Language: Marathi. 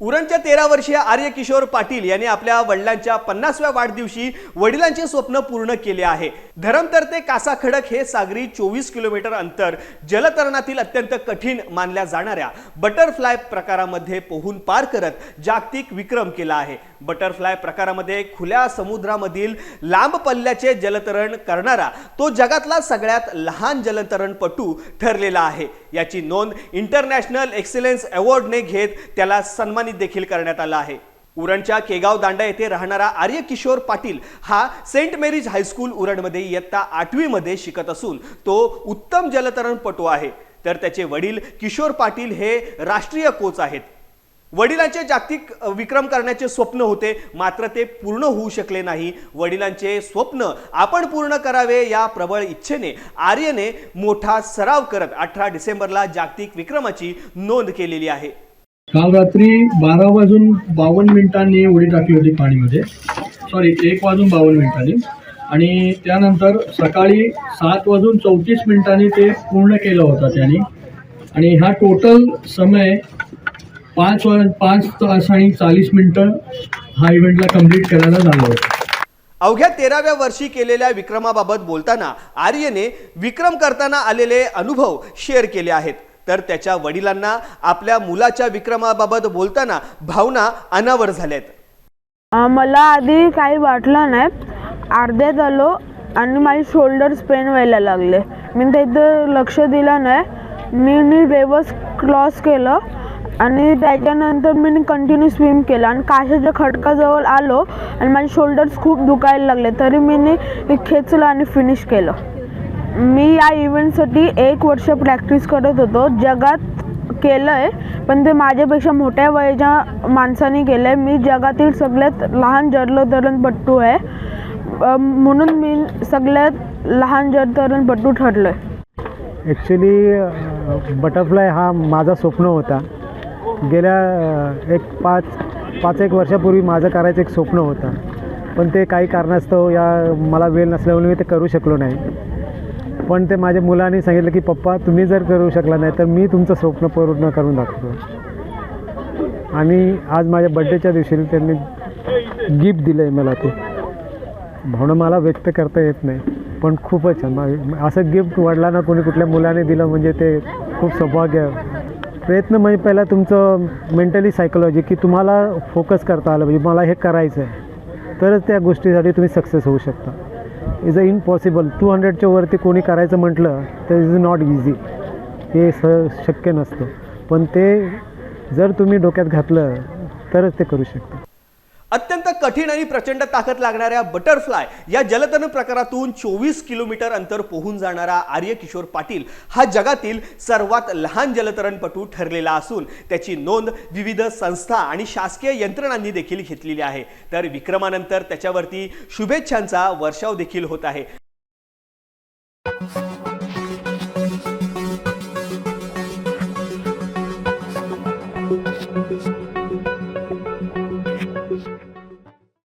उरणच्या तेरा वर्षीय आर्य किशोर पाटील यांनी आपल्या वडिलांच्या पन्नासव्या वाढदिवशी वडिलांचे स्वप्न पूर्ण केले आहे. धरमतर ते कासा खडक हे सागरी चोवीस किलोमीटर अंतर जलतरणातील अत्यंत कठीण मानल्या जाणाऱ्या बटरफ्लाय प्रकारामध्ये पोहून पार करत जागतिक विक्रम केला आहे. बटरफ्लाय प्रकारामध्ये खुल्या समुद्रामधील लांब पल्ल्याचे जलतरण करणारा तो जगातला सगळ्यात लहान जलतरणपटू ठरलेला आहे. याची नोंद इंटरनॅशनल एक्सिलन्स अवॉर्डने घेत त्याला सन्मानित देखील करण्यात आला आहे. उरणच्या केगाव दांडा येथे राहणारा आर्य किशोर पाटील हा सेंट मेरीज हायस्कूल उरणमध्ये इयत्ता आठवीमध्ये शिकत असून तो उत्तम जलतरणपटू आहे. तर त्याचे वडील किशोर पाटील हे राष्ट्रीय कोच आहेत. वडिलांचे जागतिक विक्रम करण्याचे स्वप्न होते मात्र ते पूर्ण होऊ शकले नाही. वडिलांचे स्वप्न आपण पूर्ण करावे या प्रबळ इच्छेने आर्यने मोठा सराव करत अठरा डिसेंबरला जागतिक विक्रमाची नोंद केलेली आहे. काल रात्री बारा वाजून बावन्न मिनिटांनी उडी टाकली होती पाणीमध्ये. सॉरी एक वाजून बावन्न मिनिटांनी. आणि त्यानंतर सकाळी सात वाजून चौतीस मिनिटांनी ते पूर्ण केलं होतं त्यांनी. आणि हा टोटल समय पाच वा पाच तास आणि चाळीस मिनिटं हा इव्हेंटला कंप्लीट करायला झालं होतं. अवघ्या तेराव्या वर्षी केलेल्या विक्रमाबाबत बोलताना आर्यने विक्रम करताना आलेले अनुभव शेअर केले आहेत. तर त्याच्या वडिलांना आपल्या मुलाच्या विक्रमाबाबत बोलताना भावना अनावर झाल्यात. मला आधी काही वाटलं नाही. अर्ध्यात आलो आणि माझे शोल्डर्स पेन व्हायला लागले. मी त्याचं लक्ष दिलं नाही. मी मी रेवर्स क्रॉस केलं आणि त्याच्यानंतर मी कंटिन्यू स्विम केलं. आणि काशाच्या खडकाजवळ आलो आणि माझे शोल्डर्स खूप दुखायला लागले. तरी मी खेचलं आणि फिनिश केलं. मी या इव्हेंटसाठी एक वर्ष प्रॅक्टिस करत होतो. जगात केलं आहे पण ते माझ्यापेक्षा मोठ्या वयाच्या माणसाने केलं आहे मी जगातील सगळ्यात लहान जलतरणपट्टू आहे. म्हणून मी सगळ्यात लहान जलतरणपट्टू ठरलो आहे ॲक्च्युली बटरफ्लाय हा माझा स्वप्न होता. गेल्या एक पाच पाच एक वर्षापूर्वी माझं करायचं एक स्वप्न होतं. पण ते काही कारणास्तव या मला वेळ नसल्यामुळे मी ते करू शकलो नाही. पण ते माझ्या मुलांनी सांगितलं की पप्पा तुम्ही जर करू शकला नाही तर मी तुमचं स्वप्न पूर्ण करून दाखवतो. आणि आज माझ्या बड्डेच्या दिवशी त्यांनी गिफ्ट दिलं आहे मला ते. भावना मला व्यक्त करता येत नाही पण खूपच छान. असं गिफ्ट वडिलांना कोणी कुठल्या मुलाने दिलं म्हणजे ते खूप सौभाग्य. प्रयत्न म्हणजे पहिला तुमचं मेंटली सायकोलॉजी की तुम्हाला फोकस करता आलं म्हणजे मला हे करायचं आहे तरच त्या गोष्टीसाठी तुम्ही सक्सेस होऊ शकता. इज अ इम्पॉसिबल टू हंड्रेडच्या वरती कोणी करायचं म्हटलं तर इज नॉट इझी हे स शक्य नसतं. पण ते जर तुम्ही डोक्यात घातलं तरच ते करू शकता. अत्यंत कठीण आणि प्रचंड ताकद लागणाऱ्या बटरफ्लाय या जलतरण प्रकारातून चोवीस किलोमीटर अंतर पोहून जाणारा आर्य किशोर पाटील हा जगातील सर्वात लहान जलतरणपटू ठरलेला असून त्याची नोंद विविध संस्था आणि शासकीय यंत्रणांनी देखील घेतलेली आहे. तर विक्रमानंतर त्याच्यावरती शुभेच्छांचा वर्षाव देखील होत आहे.